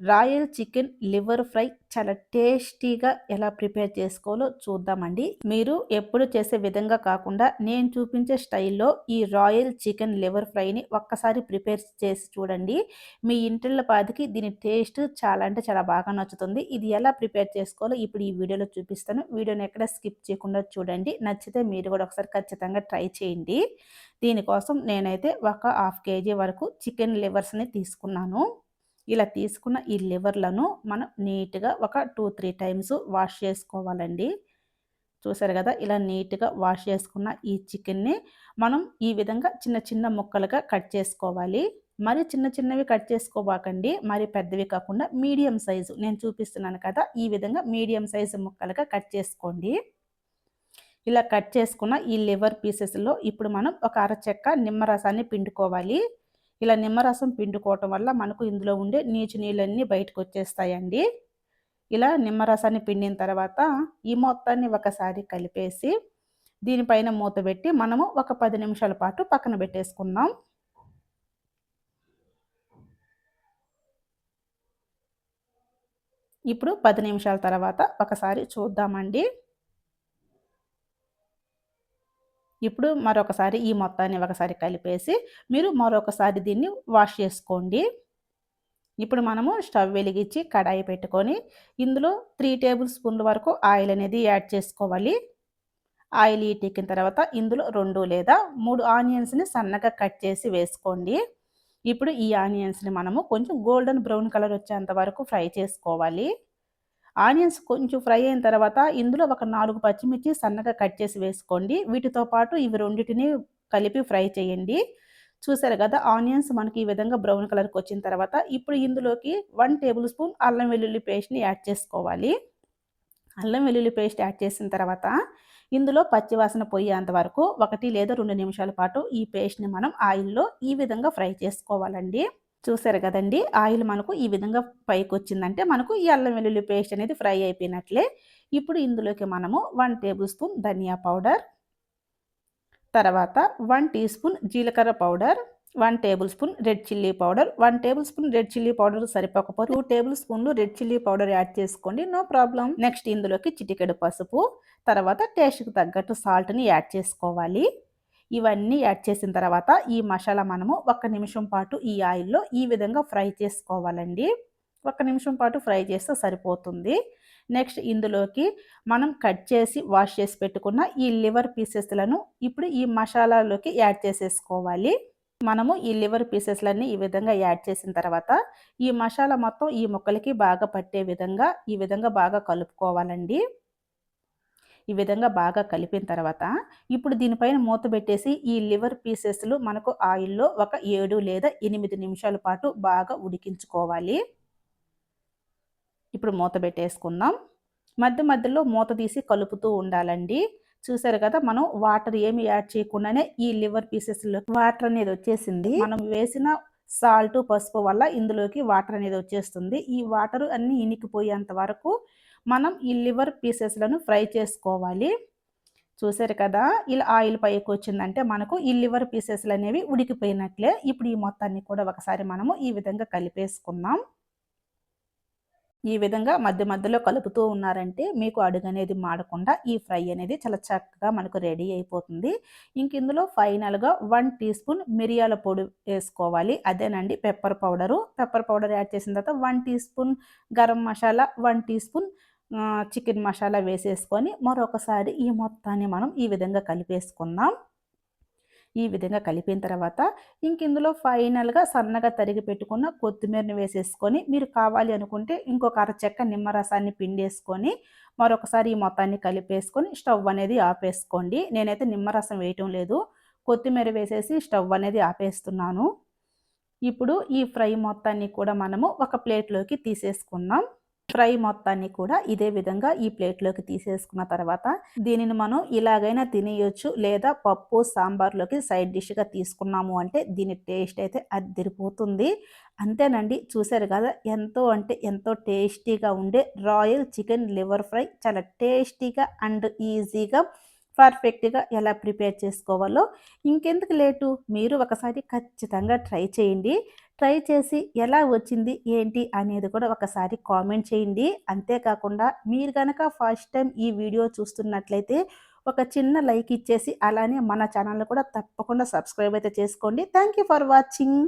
Royal chicken liver fry చాలా టేస్టీగా ఎలా ప్రిపేర్ చేసుకోవాలో చూద్దామండి. మీరు ఎప్పుడు చేసే విధంగా కాకుండా నేను చూపించే స్టైల్లో ఈ రాయల్ చికెన్ లివర్ ఫ్రైని ఒక్కసారి ప్రిపేర్ చేసి చూడండి. మీ ఇంటిళ్ళ పాదికి దీని టేస్ట్ చాలా అంటే చాలా బాగా నచ్చుతుంది. ఇది ఎలా ప్రిపేర్ చేసుకోవాలో ఇప్పుడు ఈ వీడియోలో చూపిస్తాను. వీడియోని ఎక్కడ స్కిప్ చేయకుండా చూడండి. నచ్చితే మీరు కూడా ఒకసారి ఖచ్చితంగా ట్రై చేయండి. దీనికోసం నేనైతే ఒక హాఫ్ కేజీ వరకు చికెన్ లివర్స్ని తీసుకున్నాను. ఇలా తీసుకున్న ఈ లివర్లను మనం నీట్గా ఒక టూ త్రీ టైమ్స్ వాష్ చేసుకోవాలండి. చూసారు కదా ఇలా నీట్గా వాష్ చేసుకున్న ఈ చికెన్ని మనం ఈ విధంగా చిన్న చిన్న ముక్కలుగా కట్ చేసుకోవాలి. మరి చిన్న చిన్నవి కట్ చేసుకోబాకండి. మరి పెద్దవి కాకుండా మీడియం సైజు. నేను చూపిస్తున్నాను కదా ఈ విధంగా మీడియం సైజు ముక్కలుగా కట్ చేసుకోండి. ఇలా కట్ చేసుకున్న ఈ లివర్ పీసెస్లో ఇప్పుడు మనం ఒక అరచెక్క నిమ్మరసాన్ని పిండుకోవాలి. ఇలా నిమ్మరసం పిండుకోవటం వల్ల మనకు ఇందులో ఉండే నీచు నీళ్ళన్నీ బయటకు వచ్చేస్తాయండి ఇలా నిమ్మరసాన్ని పిండిన తర్వాత ఈ మొత్తాన్ని ఒకసారి కలిపేసి దీనిపైన మూత పెట్టి మనము ఒక పది నిమిషాల పాటు పక్కన పెట్టేసుకుందాం. ఇప్పుడు పది నిమిషాల తర్వాత ఒకసారి చూద్దామండి. ఇప్పుడు మరొకసారి ఈ మొత్తాన్ని ఒకసారి కలిపేసి మీరు మరొకసారి దీన్ని వాష్ చేసుకోండి. ఇప్పుడు మనము స్టవ్ వెలిగించి కడాయి పెట్టుకొని ఇందులో త్రీ టేబుల్ స్పూన్ల వరకు ఆయిల్ అనేది యాడ్ చేసుకోవాలి. ఆయిల్ ఈటెక్కిన తర్వాత ఇందులో రెండు లేదా మూడు ఆనియన్స్ని సన్నగా కట్ చేసి వేసుకోండి. ఇప్పుడు ఈ ఆనియన్స్ని మనము కొంచెం గోల్డెన్ బ్రౌన్ కలర్ వచ్చేంత వరకు ఫ్రై చేసుకోవాలి. ఆనియన్స్ కొంచెం ఫ్రై అయిన తర్వాత ఇందులో ఒక నాలుగు పచ్చిమిర్చి సన్నగా కట్ చేసి వేసుకోండి. వీటితో పాటు ఇవి రెండింటిని కలిపి ఫ్రై చేయండి. చూసారు కదా ఆనియన్స్ మనకి ఈ విధంగా బ్రౌన్ కలర్కి వచ్చిన తర్వాత ఇప్పుడు ఇందులోకి వన్ టేబుల్ స్పూన్ అల్లం వెల్లుల్లి పేస్ట్ని యాడ్ చేసుకోవాలి. అల్లం వెల్లుల్లి పేస్ట్ యాడ్ చేసిన తర్వాత ఇందులో పచ్చివాసన పోయేంత వరకు ఒకటి లేదా రెండు నిమిషాల పాటు ఈ పేస్ట్ని మనం ఆయిల్లో ఈ విధంగా ఫ్రై చేసుకోవాలండి. చూసారు కదండి ఆయిల్ మనకు ఈ విధంగా పైకి వచ్చిందంటే మనకు ఈ అల్లం వెల్లుల్లి పేస్ట్ అనేది ఫ్రై అయిపోయినట్లే. ఇప్పుడు ఇందులోకి మనము వన్ టేబుల్ స్పూన్ ధనియా పౌడర్ తర్వాత వన్ టీ స్పూన్ జీలకర్ర powder one tablespoon red chilli powder one tablespoon red chilli powder సరిపోకపోతే టూ టేబుల్ స్పూన్లు రెడ్ చిల్లీ పౌడర్ యాడ్ చేసుకోండి నో ప్రాబ్లం. నెక్స్ట్ ఇందులోకి చిటికెడు పసుపు తర్వాత టేస్ట్కి తగ్గట్టు సాల్ట్ని యాడ్ చేసుకోవాలి. ఇవన్నీ యాడ్ చేసిన తర్వాత ఈ మసాలా మనము ఒక నిమిషం పాటు ఈ ఆయిల్లో ఈ విధంగా ఫ్రై చేసుకోవాలండి. ఒక నిమిషం పాటు ఫ్రై చేస్తే సరిపోతుంది. నెక్స్ట్ ఇందులోకి మనం కట్ చేసి వాష్ చేసి పెట్టుకున్న ఈ లివర్ పీసెస్లను ఇప్పుడు ఈ మసాలాలోకి యాడ్ చేసేసుకోవాలి. మనము ఈ లివర్ పీసెస్లన్నీ ఈ విధంగా యాడ్ చేసిన తర్వాత ఈ మసాలా మొత్తం ఈ ముక్కలకి బాగా పట్టే విధంగా ఈ విధంగా బాగా కలుపుకోవాలండి. ఈ విధంగా బాగా కలిపిన తర్వాత ఇప్పుడు దీనిపైన మూత పెట్టేసి ఈ లివర్ పీసెస్లు మనకు ఆయిల్లో ఒక ఏడు లేదా ఎనిమిది నిమిషాల పాటు బాగా ఉడికించుకోవాలి. ఇప్పుడు మూత పెట్టేసుకుందాం. మధ్య మధ్యలో మూత తీసి కలుపుతూ ఉండాలండి. చూసారు కదా మనం వాటర్ ఏమి యాడ్ చేయకుండానే ఈ లివర్ పీసెస్లో వాటర్ అనేది వచ్చేసింది. మనం వేసిన సాల్ట్ పసుపు వల్ల ఇందులోకి వాటర్ అనేది వచ్చేస్తుంది. ఈ వాటర్ అన్ని ఇనికిపోయేంత వరకు మనం ఈ లివర్ పీసెస్లను ఫ్రై చేసుకోవాలి. చూసారు కదా ఇలా ఆయిల్ పైకి వచ్చిందంటే మనకు ఈ లివర్ పీసెస్లు అనేవి ఉడికిపోయినట్లే. ఇప్పుడు ఈ మొత్తాన్ని కూడా ఒకసారి మనము ఈ విధంగా కలిపేసుకుందాం. ఈ విధంగా మధ్య మధ్యలో కలుపుతూ ఉన్నారంటే మీకు అడుగు అనేది మాడకుండా ఈ ఫ్రై అనేది చాలా చక్కగా మనకు రెడీ అయిపోతుంది. ఇంక ఇందులో ఫైనల్గా వన్ టీ స్పూన్ మిరియాల పొడి వేసుకోవాలి. అదేనండి pepper powder. Pepper powder add చేసిన తర్వాత one teaspoon garam masala one teaspoon chicken masala వేసేసుకొని మరొకసారి ఈ మొత్తాన్ని మనం ఈ విధంగా కలిపేసుకుందాం. ఈ విధంగా కలిపిన తర్వాత ఇంక ఇందులో ఫైనల్గా సన్నగా తరిగి పెట్టుకున్న కొత్తిమీరని వేసేసుకొని మీరు కావాలి అనుకుంటే ఇంకొక అరచెక్క నిమ్మరసాన్ని పిండేసుకొని మరొకసారి ఈ మొత్తాన్ని కలిపేసుకొని స్టవ్ అనేది ఆపేసుకోండి. నేనైతే నిమ్మరసం వేయటం లేదు. కొత్తిమీర వేసేసి స్టవ్ అనేది ఆపేస్తున్నాను. ఇప్పుడు ఈ ఫ్రై మొత్తాన్ని కూడా మనము ఒక ప్లేట్లోకి తీసేసుకుందాం. ఫ్రై మొత్తాన్ని కూడా ఇదే విధంగా ఈ ప్లేట్లోకి తీసేసుకున్న తర్వాత దీనిని మనం ఇలాగైనా తినేయొచ్చు లేదా పప్పు సాంబార్లోకి సైడ్ డిష్గా తీసుకున్నాము అంటే దీని టేస్ట్ అయితే అదిరిపోతుంది అంతేనండి చూశారు కదా ఎంతో అంటే ఎంతో టేస్టీగా ఉండే రాయల్ చికెన్ లివర్ ఫ్రై. చాలా టేస్టీగా అండ్ ఈజీగా పర్ఫెక్ట్‌గా ఎలా ప్రిపేర్ చేసుకోవాలో ఇంకెందుకు లేటు మీరు ఒకసారి ఖచ్చితంగా ట్రై చేయండి. ట్రై చేసి ఎలా వచ్చింది, ఏంటి అనేది కూడా ఒకసారి కామెంట్ చేయండి. అంతేకాకుండా మీరు కనుక ఫస్ట్ టైం ఈ వీడియో చూస్తున్నట్లయితే ఒక చిన్న లైక్ ఇచ్చేసి అలానే మన ఛానల్ కూడా తప్పకుండా సబ్స్క్రైబ్ అయితే చేసుకోండి. Thank you for watching.